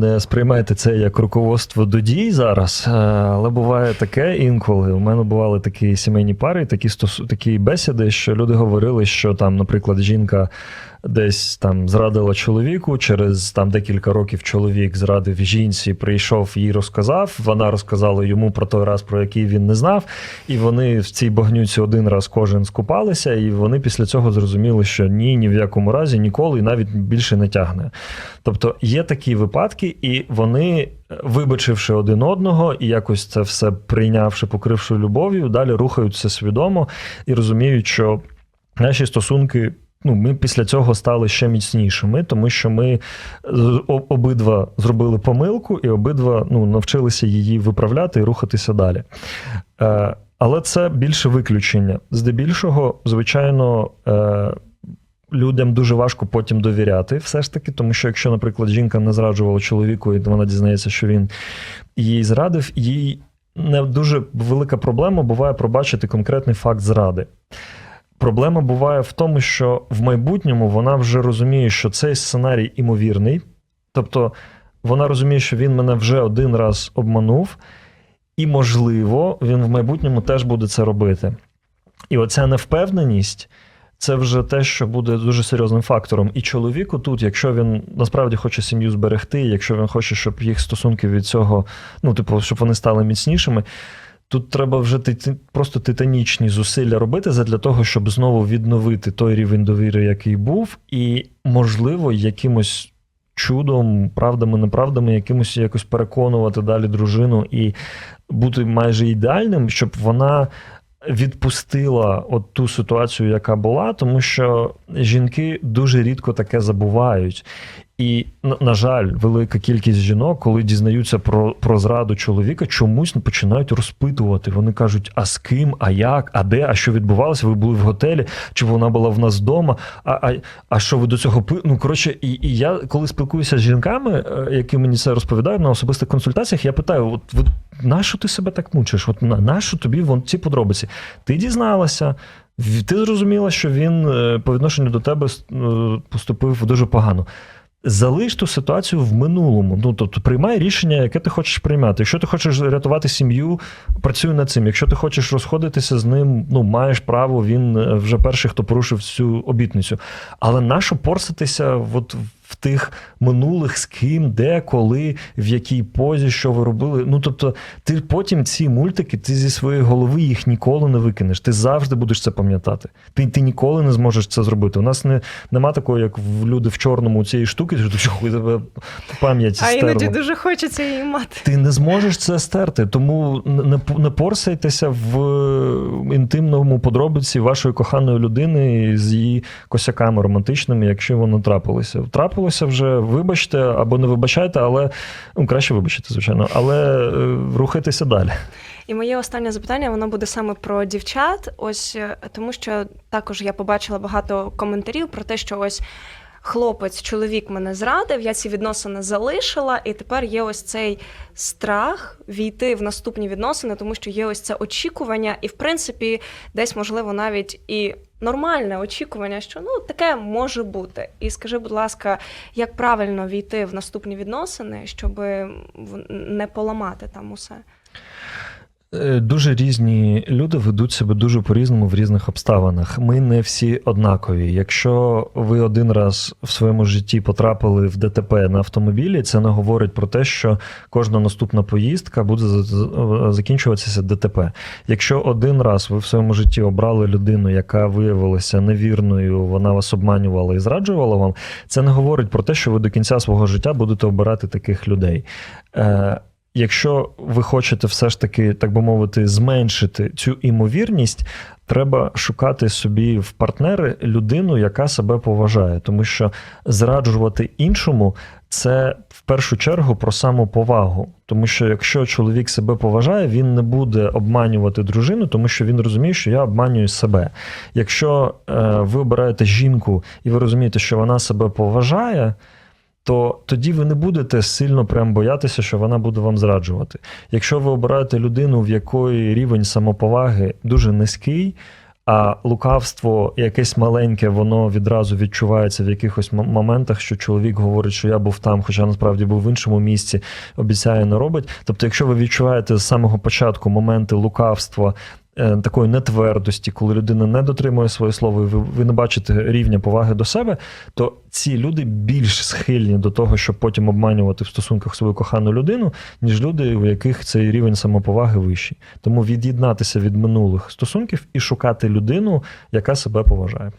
не сприймайте це як руководство до дій зараз, е, але буває таке інколи. У мене бували такі сімейні пари, такі стосу, такі бесіди, що люди говорили, що там, наприклад, жінка десь там зрадила чоловіку. Через там декілька років чоловік зрадив жінці, прийшов їй розказав. Вона розказала йому про той раз, про який він не знав. І вони в цій багнюці один раз кожен скупалися, і вони після цього зрозуміли, що ні, ні в якому разі ніколи і навіть більше не тягне. Тобто є такі випадки, і вони, вибачивши один одного і якось це все прийнявши, покривши любов'ю, далі рухаються свідомо і розуміють, що наші стосунки. Ну, ми після цього стали ще міцнішими, тому що ми обидва зробили помилку, і обидва ну, навчилися її виправляти і рухатися далі. Е, але це більше виключення. Здебільшого, звичайно, е, людям дуже важко потім довіряти, все ж таки, тому що якщо, наприклад, жінка не зраджувала чоловіку, і вона дізнається, що він її зрадив, їй не дуже велика проблема буває пробачити конкретний факт зради. Проблема буває в тому, що в майбутньому вона вже розуміє, що цей сценарій імовірний. Тобто вона розуміє, що він мене вже один раз обманув, і, можливо, він в майбутньому теж буде це робити. І оця невпевненість це вже те, що буде дуже серйозним фактором. І чоловіку тут, якщо він насправді хоче сім'ю зберегти, якщо він хоче, щоб їх стосунки від цього, ну, типу, щоб вони стали міцнішими. Тут треба вже просто титанічні зусилля робити для того, щоб знову відновити той рівень довіри, який був, і, можливо, якимось чудом, правдами, неправдами, якимось якось переконувати далі дружину і бути майже ідеальним, щоб вона відпустила от ту ситуацію, яка була, тому що жінки дуже рідко таке забувають. І, на, на жаль, велика кількість жінок, коли дізнаються про, про зраду чоловіка, чомусь починають розпитувати. Вони кажуть: а з ким, а як, а де, а що відбувалося? Ви були в готелі, чи вона була в нас вдома? А, а, а що ви до цього пи... Ну, коротше, і, і я, коли спілкуюся з жінками, е, які мені це розповідають на особистих консультаціях, я питаю: от, от нащо ти себе так мучиш? От на нащо тобі вон ці подробиці? Ти дізналася. Ти зрозуміла, що він е, по відношенню до тебе е, поступив дуже погано. Залиш ту ситуацію в минулому. Ну тобто приймай рішення, яке ти хочеш приймати. Якщо ти хочеш рятувати сім'ю, працюй над цим. Якщо ти хочеш розходитися з ним, ну маєш право, він е, вже перший, хто порушив цю обітницю. Але нащо порситися от тих минулих з ким, де, коли, в якій позі, що ви робили. Ну тобто, ти потім ці мультики, ти зі своєї голови їх ніколи не викинеш. Ти завжди будеш це пам'ятати. Ти, ти ніколи не зможеш це зробити. У нас не, нема такого, як в люди в чорному цієї штуки, що тебе пам'ять А іноді дуже хочеться її мати. Ти не зможеш це стерти, тому не, не порсайтеся в інтимному подробиці вашої коханої людини з її косяками романтичними, якщо воно трапилося. Трапилося вже, вибачте або не вибачайте, але ну, краще вибачити, звичайно, але е, рухайтеся далі. І моє останнє запитання воно буде саме про дівчат. Ось е, тому, що також я побачила багато коментарів про те, що ось. Хлопець, чоловік мене зрадив, я ці відносини залишила, і тепер є ось цей страх війти в наступні відносини, тому що є ось це очікування, і в принципі, десь можливо навіть і нормальне очікування, що ну таке може бути. І скажи, будь ласка, як правильно війти в наступні відносини, щоб не поламати там усе? Е, Дуже різні люди ведуть себе дуже по-різному в різних обставинах. Ми не всі однакові. Якщо ви один раз в своєму житті потрапили в ДТП на автомобілі, це не говорить про те, що кожна наступна поїздка буде за- закінчуватися ДТП. Якщо один раз ви в своєму житті обрали людину, яка виявилася невірною, вона вас обманювала і зраджувала вам, це не говорить про те, що ви до кінця свого життя будете обирати таких людей. Якщо ви хочете все ж таки, так би мовити, зменшити цю імовірність, треба шукати собі в партнери людину, яка себе поважає, тому що зраджувати іншому це в першу чергу про самоповагу. Тому що якщо чоловік себе поважає, він не буде обманювати дружину, тому що він розуміє, що я обманюю себе. Якщо е, ви обираєте жінку і ви розумієте, що вона себе поважає то тоді ви не будете сильно прям боятися, що вона буде вам зраджувати. Якщо ви обираєте людину, в якої рівень самоповаги дуже низький, А лукавство якесь маленьке, воно відразу відчувається в якихось моментах, що чоловік говорить, що я був там, хоча насправді був в іншому місці, обіцяє, не робить. Тобто, якщо ви відчуваєте з самого початку моменти лукавства, такої нетвердості, коли людина не дотримує своє слово, і ви, ви не бачите рівня поваги до себе, то ці люди більш схильні до того, щоб потім обманювати в стосунках свою кохану людину, ніж люди, у яких цей рівень самоповаги вищий. Тому від'єднатися від минулих стосунків і шукати людину, яка себе поважає.